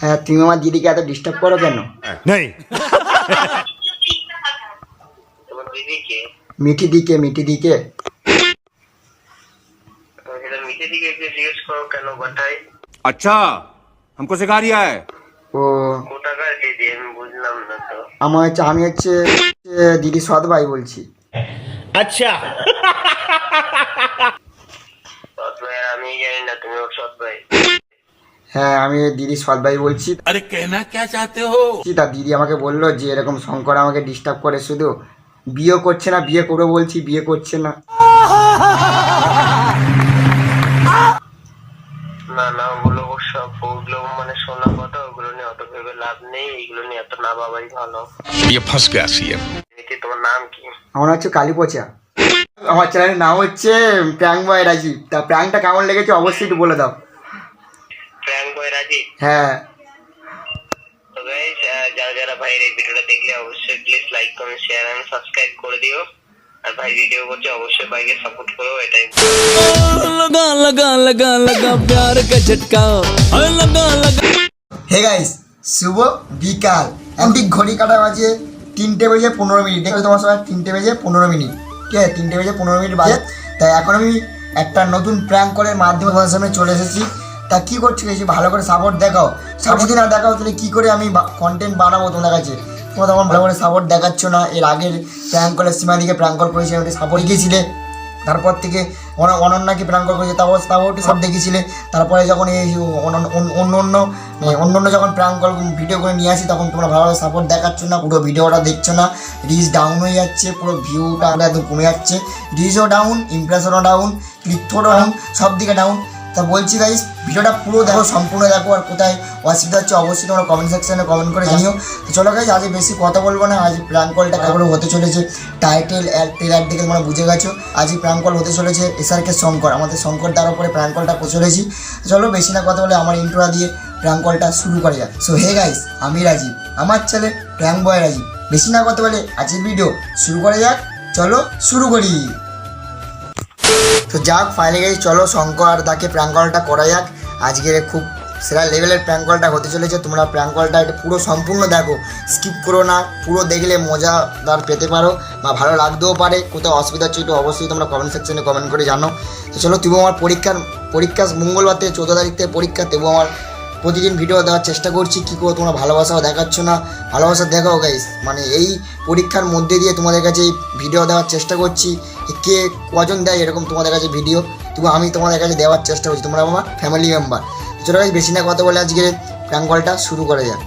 হ্যাঁ তুমি আমার দিদিকে এত ডিস্টার্ব করো কেন नहीं তোমার দিদিকে মিঠি দিকে মিঠি দিকে তুমি সেটা মিঠে দিকে একটু জিজ্ঞেস করো কেন বাটাই अच्छा हमको सिखा रिया है ও কোটাকার দিদি আমি বুঝলাম না তো আমার হচ্ছে আমি হচ্ছে হচ্ছে দিদি সৎ ভাই বলছি अच्छा সৎ ভাই আর আমি জানি না তুমি ওর সৎ ভাই হ্যাঁ আমি দিদি সৎ ভাই বলছি अरे कहना क्या चाहते हो তা দিদি আমাকে বললো যে এরকম শঙ্কর আমাকে ডিস্টার্ব করে শুধু বিয়ে করছে না বিয়ে করবো বলছি বিয়ে করছে না না না ওগুলো সব ওগুলো মানে শোনা কথা ওগুলো নিয়ে অত ভেবে লাভ নেই এগুলো নিয়ে এত না বাবাই ভালো ये फंस गया सीएम দিদি তোমার নাম কি আমার হচ্ছে কালী পচা আমার চ্যানেলের নাম হচ্ছে প্র্যাঙ্ক বয় রাজীব তা প্র্যাঙ্কটা কেমন লেগেছে অবশ্যই একটু বলে দাও হ্যাঁ। যারা যারা এই ভিডিওটা দেখলে অবশ্যই please like comment share and subscribe করে দিও। আর ভাই ভিডিও করছে অবশ্যই ভাইকে সাপোর্ট করো এটাই। লগা লগা লগা লগা প্যার কা ঝটকা লগা লগা হে গাইস শুভ বিকাল। এমনি ঘড়ি কাটা বাজে তিনটে বেজে পনেরো মিনিট। দেখো তোমার সময় তিনটে বেজে পনেরো মিনিট। ঠিক আছে? তিনটে বেজে পনেরো মিনিট বাজে। তাই এখন আমি একটা নতুন প্র্যাঙ্ক করে মাধ্যমে তোমার সামনে চলে এসেছি। তা কি করছি গেছি ভালো করে সাপোর্ট দেখাও। সাপোর্ট যদি না দেখাও, তাহলে কী করে আমি কন্টেন্ট বানাবো তোমাদের কাছে? তোমরা তখন ভালো করে সাপোর্ট দেখাচ্ছ না। এর আগের প্র্যাঙ্ক কলের সীমাদিকে প্র্যাঙ্ক কল করেছি আমি সাপোর্ট গিয়েছিলে তারপর থেকে অন- অনন্যাকে প্রাণ করেছে তারপর তারপর একটু সব দেখেছিলে তারপরে যখন এই অন্য অন্য অন্য অন্য অন্য যখন প্রাণ কল ভিডিও করে নিয়ে আসি, তখন তোমরা ভালোভাবে সাপোর্ট দেখাচ্ছ না, পুরো ভিডিওটা দেখছ না। রিচ ডাউন হয়ে যাচ্ছে, পুরো ভিউটা একদম কমে যাচ্ছে। রিচও ডাউন ইমপ্রেশনও ডাউন ক্লিকও ডাউন সব দিকে ডাউন তা বলছি গাইস ভিডিওটা পুরো দেখো, সম্পূর্ণ দেখো, আর কোথায় অসুবিধা হচ্ছে অবশ্যই তোমরা কমেন্ট সেকশনে কমেন্ট করে জানিও। তো চলো গাইস আজ বেশি কথা বলব না, আজ প্রাণ কলটা কেবল হতে চলেছে। টাইটেল ট্রেলার দেখে তোমরা বুঝে গেছো। আজ প্রাণ কল হতে চলেছে এসআরকে শঙ্কর, আমাদের শঙ্কর দ্বার উপরে প্রাণ কলটা চলেছি চলো বেশি না কথা বলে আমার ইন্ট্রোটা দিয়ে প্রাণ কলটা শুরু করা যাক। সো হে গাইস আমি রাজীব, আমার ছেলে প্রাণ বয় রাজীব। বেশি না কথা বলে আজকের ভিডিও শুরু করা যাক। চলো শুরু করি। তো যাক ফাইনালি গাইজ চলো শঙ্কর আর তাকে প্র্যাঙ্ক কলটা করা যাক। আজকের খুব সেরা লেভেলের প্র্যাঙ্ক কলটা হতে চলেছে। তোমরা প্র্যাঙ্ক কলটা এটা পুরো সম্পূর্ণ দেখো। স্কিপ করো না, পুরো দেখলে মজাদার পেতে পারো বা ভালো লাগতেও পারে। কোথাও অসুবিধা হচ্ছে একটু অবশ্যই তোমরা কমেন্ট সেকশনে কমেন্ট করে জানো। তো চলো তুমি আমার পরীক্ষার পরীক্ষা মঙ্গলবার থেকে চৌদ্দ তারিখ থেকে পরীক্ষা তবু আমার প্রতিদিন ভিডিও দেওয়ার চেষ্টা করছি। কী করে তোমরা ভালোবাসাও দেখাচ্ছ না। ভালোবাসা দেখাও গাইস মানে এই পরীক্ষার মধ্যে দিয়ে তোমাদের কাছে এই ভিডিও দেওয়ার চেষ্টা করছি। কে কজন দেয় এরকম তোমাদের কাছে ভিডিও তবু আমি তোমাদের কাছে দেওয়ার চেষ্টা করছি, তোমরা আমার ফ্যামিলি মেম্বার চলো গাইস বেশি না কথা বলে আজকে প্র্যাঙ্ক কলটা শুরু করা যাক।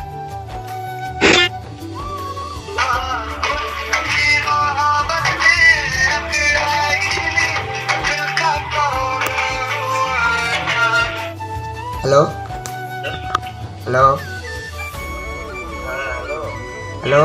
হ্যালো হ্যালো হ্যালো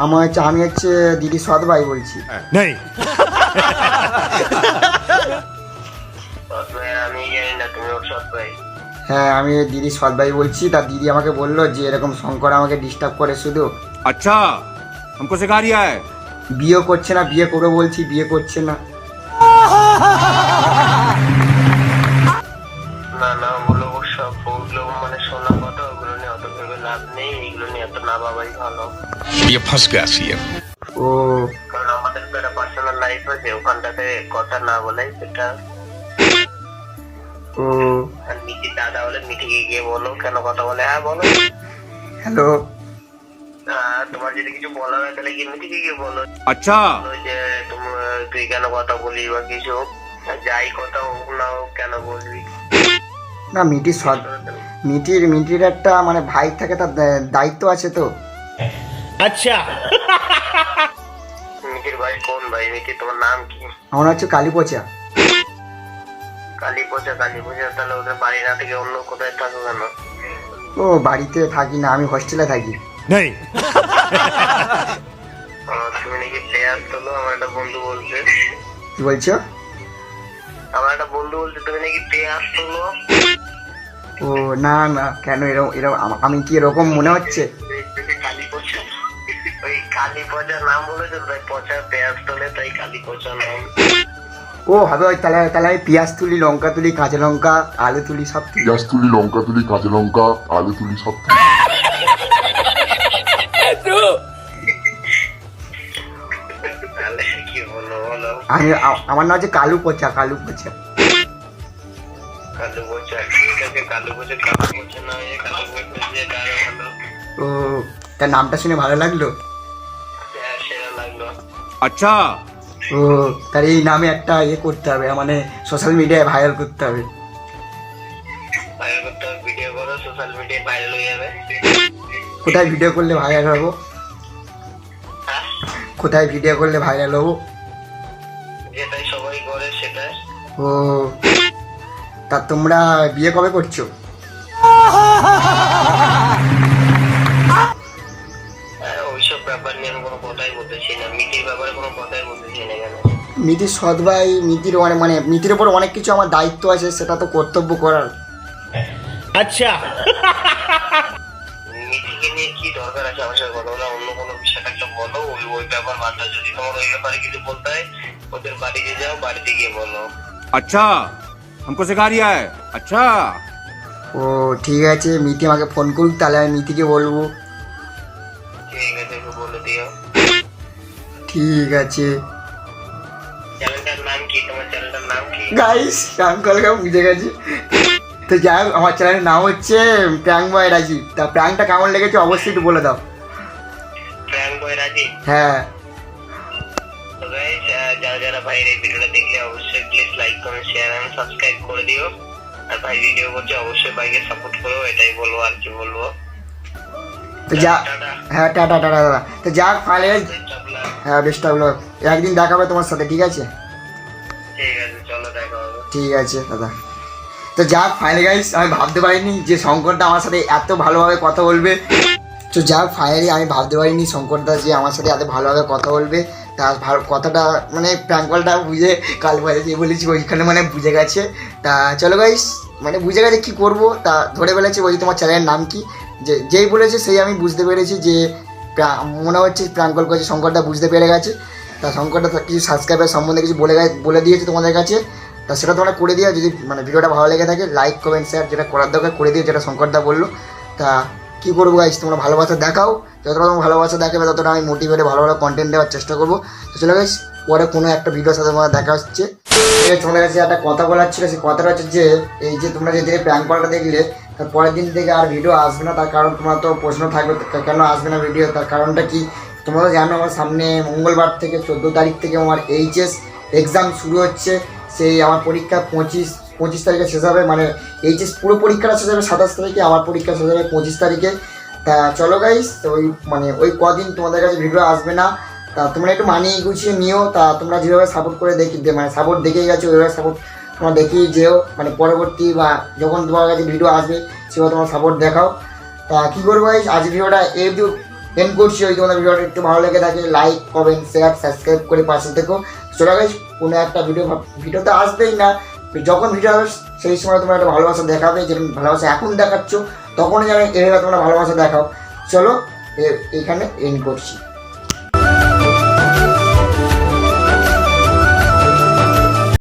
আমার হচ্ছে আমি হচ্ছে দিদি সৎ ভাই বলছি नहीं সৎ ভাই আর আমি জানি না তুমি ওর সৎ ভাই হ্যাঁ আমি দিদি সৎ ভাই বলছি তা দিদি আমাকে বললো যে এরকম শঙ্কর আমাকে ডিস্টার্ব করে শুধু अच्छा हमको सिखा रिया है বিয়ে করছে না বিয়ে করবো বলছি বিয়ে করছে না না ভাই ভালো। ইয়ে ফাঁস গেছি ও কারণ আমাদের পার্সোনাল লাইফ আছে ওখানটাতে কথা না সেটা। ও। মিটি দাদা গিয়ে বলো কেন কথা বলে? হ্যাঁ বলো। হ্যালো। তোমার যদি কিছু হয় তাহলে গিয়ে বলো। আচ্ছা। যে তোমার তুই কেন কথা বলি বা কিছু? যাই কথা হোক না হোক কেন বলবি? না মিটি মিটির মিটির একটা মানে ভাই থাকে তার দায়িত্ব আছে তো। আচ্ছা। নিখিল ভাই কোন ভাই? নিখিল তোমার নাম কি? আমার হচ্ছে কালীপচা কালীপচা কালীপচা তাহলে ওদের বাড়ি না থেকে অন্য কোথায় থাকো কেন? ও বাড়িতে থাকি না আমি হোস্টেলে থাকি। নেই। তুমি নাকি প্লেয়ার তোলো আমার একটা বন্ধু বলছে। কি বলছো? আমার একটা বন্ধু বলছে তুমি নাকি প্লেয়ার তোলো। ও না না কেন এরকম এরকম আমি কি এরকম মনে হচ্ছে? কালী পচা নাম তাই পচা পেঁয়াজ তোলে তাই কালী পচা নাম। ও হবে ওই তাহলে তাহলে আমি পেঁয়াজ তুলি লঙ্কা তুলি কাঁচা লঙ্কা আলু তুলি সব তুলি। পেঁয়াজ তুলি লঙ্কা তুলি কাঁচা লঙ্কা আলু তুলি সব তুলি। আমি আমার নাম হচ্ছে কালু পচা কালু পচা। কালু পচা ঠিক আছে কালু পচা কালু পচা না কালু পচা যে ডায়লগ হলো ও তার নামটা শুনে ভালো লাগল? আচ্ছা। ও তার এই নামে একটা ইয়ে করতে হবে মানে সোশ্যাল মিডিয়ায় ভাইরাল করতে হবে। কোথায় ভিডিও করলে ভাইরাল হব? কোথায় ভিডিও করলে ভাইরাল হব? ও তা তোমরা বিয়ে কবে করছ? ব্যাপার নিয়ে আমি কোনো কথাই বলতেছি না মিটির ব্যাপারে কোনো কথাই বলতেছি না কেন মিতির সৎ ভাই মিতির মানে মানে মিতির ওপর অনেক কিছু আমার দায়িত্ব আছে সেটা তো কর্তব্য করার अच्छा মিটিকে নিয়ে কি দরকার আছে আমার সাথে কথা বলা অন্য কোনো বিষয়টা একটা বলো ওই ওই ব্যাপার বাদ দাও। যদি তোমার ওই ব্যাপারে কিছু বলতে হয় ওদের বাড়িতে যাও বাড়িতে গিয়ে বলো अच्छा हमको सिखा रिया है अच्छा ও ঠিক আছে মিতি আমাকে ফোন করুক তাহলে আমি মিতিকে বলবো ঠিক আছে। চ্যানেলটার নাম কি? তোমার চ্যানেলটার নাম কি? গাইস আঙ্কলকে বুঝে গেছি। তো যাই হোক আমার চ্যানেলের নাম হচ্ছে প্র্যাঙ্ক বয় রাজি তা প্র্যাঙ্কটা কেমন লেগেছে অবশ্যই একটু বলে দাও। প্র্যাঙ্ক বয় রাজি হ্যাঁ। যারা যারা ভাইয়ের এই ভিডিওটা দেখলে অবশ্যই please like comment share and subscribe করে দিও। আর ভাই ভিডিও করছে অবশ্যই ভাইকে সাপোর্ট করো এটাই বলব আর কি বলব। তো যা হ্যাঁ টাটা টাটা দাদা তো যাক ফাইনাল হ্যাঁ বেস্ট হলো একদিন দেখা হবে তোমার সাথে ঠিক আছে? ঠিক আছে দাদা। তো যাক ফাইনালি গাইস আমি ভাবতে পারিনি যে শঙ্করদা আমার সাথে এত ভালোভাবে কথা বলবে। তো যাক ফাইনালি আমি ভাবতে পারিনি শঙ্করদা যে আমার সাথে এত ভালোভাবে কথা বলবে। তার কথাটা মানে প্র্যাঙ্কলটা বুঝে কাল বাজে যে বলেছি ওইখানে মানে বুঝে গেছে। তা চলো গাইস মানে বুঝে গেছে কী করব। তা ধরে ফেলেছে বলছি তোমার চ্যানেলের নাম কি? যে যেই বলেছে সেই আমি বুঝতে পেরেছি যে মনে হচ্ছে প্রাঙ্কল করছে শঙ্করটা বুঝতে পেরে গেছে। তা শঙ্করটা কিছু সাবস্ক্রাইবার সম্বন্ধে কিছু বলে বলে দিয়েছে তোমাদের কাছে। তা সেটা তোমরা করে দিও, যদি মানে ভিডিওটা ভালো লেগে থাকে লাইক কমেন্ট শেয়ার যেটা করার দরকার করে দিও, যেটা শঙ্করদা বলল। তা কী করব গাইস তোমরা ভালোবাসা দেখাও। যতটা তোমার ভালোবাসা দেখাবে, ততটা আমি মোটিভেটে ভালো ভালো কন্টেন্ট দেওয়ার চেষ্টা করব। তো চলে গাইস পরে কোনো একটা ভিডিওর সাথে তোমার দেখা হচ্ছে। তোমাদের কাছে একটা কথা বলার ছিল, সেই কথাটা হচ্ছে যে, এই যে তোমরা যে থেকে প্র্যাঙ্ক করাটা দেখলে পরের দিন থেকে আর ভিডিও আসবে না, তার কারণ তোমার তো প্রশ্ন থাকবে কেন আসবে না ভিডিও তার কারণটা কি? তোমরা তো জানো, আমার সামনে মঙ্গলবার থেকে চোদ্দ তারিখ থেকে আমার এইচএস এক্সাম শুরু হচ্ছে। সেই আমার পরীক্ষা পঁচিশ পঁচিশ তারিখে শেষ হবে মানে এইচএস পুরো পরীক্ষাটা শেষ হবে সাতাশ তারিখে, আমার পরীক্ষা শেষ হবে পঁচিশ তারিখে। তা চলো গাইস ওই মানে ওই কদিন তোমাদের কাছে ভিডিও আসবে না। তা তোমরা একটু মানিয়ে গুছিয়ে নিও, তা তোমরা যেভাবে সাপোর্ট করে দেখি মানে সাপোর্ট দেখেই গেছো, ওইভাবে সাপোর্ট তোমরা দেখেই যেও মানে পরবর্তী বা যখন তোমার কাছে ভিডিও আসবে সেভাবে তোমার সাপোর্ট দেখাও। তা কী করব গাইস আজ ভিডিওটা এই এন্ড করছি। ওই তোমাদের ভিডিওটা একটু ভালো লেগে থাকে লাইক কমেন্ট শেয়ার সাবস্ক্রাইব করে পাশে থেকো। চলো গাইস কোনো একটা ভিডিও ভিডিও তো আসবেই না। যখন ভিডিও আসবে, সেই সময় তোমরা একটা ভালোবাসা দেখাবে যেরকম ভালোবাসা এখন দেখাচ্ছ, তখনই যেন এভাবে তোমরা ভালোবাসা দেখাও। চলো, এ- এখানে এন্ড করছি।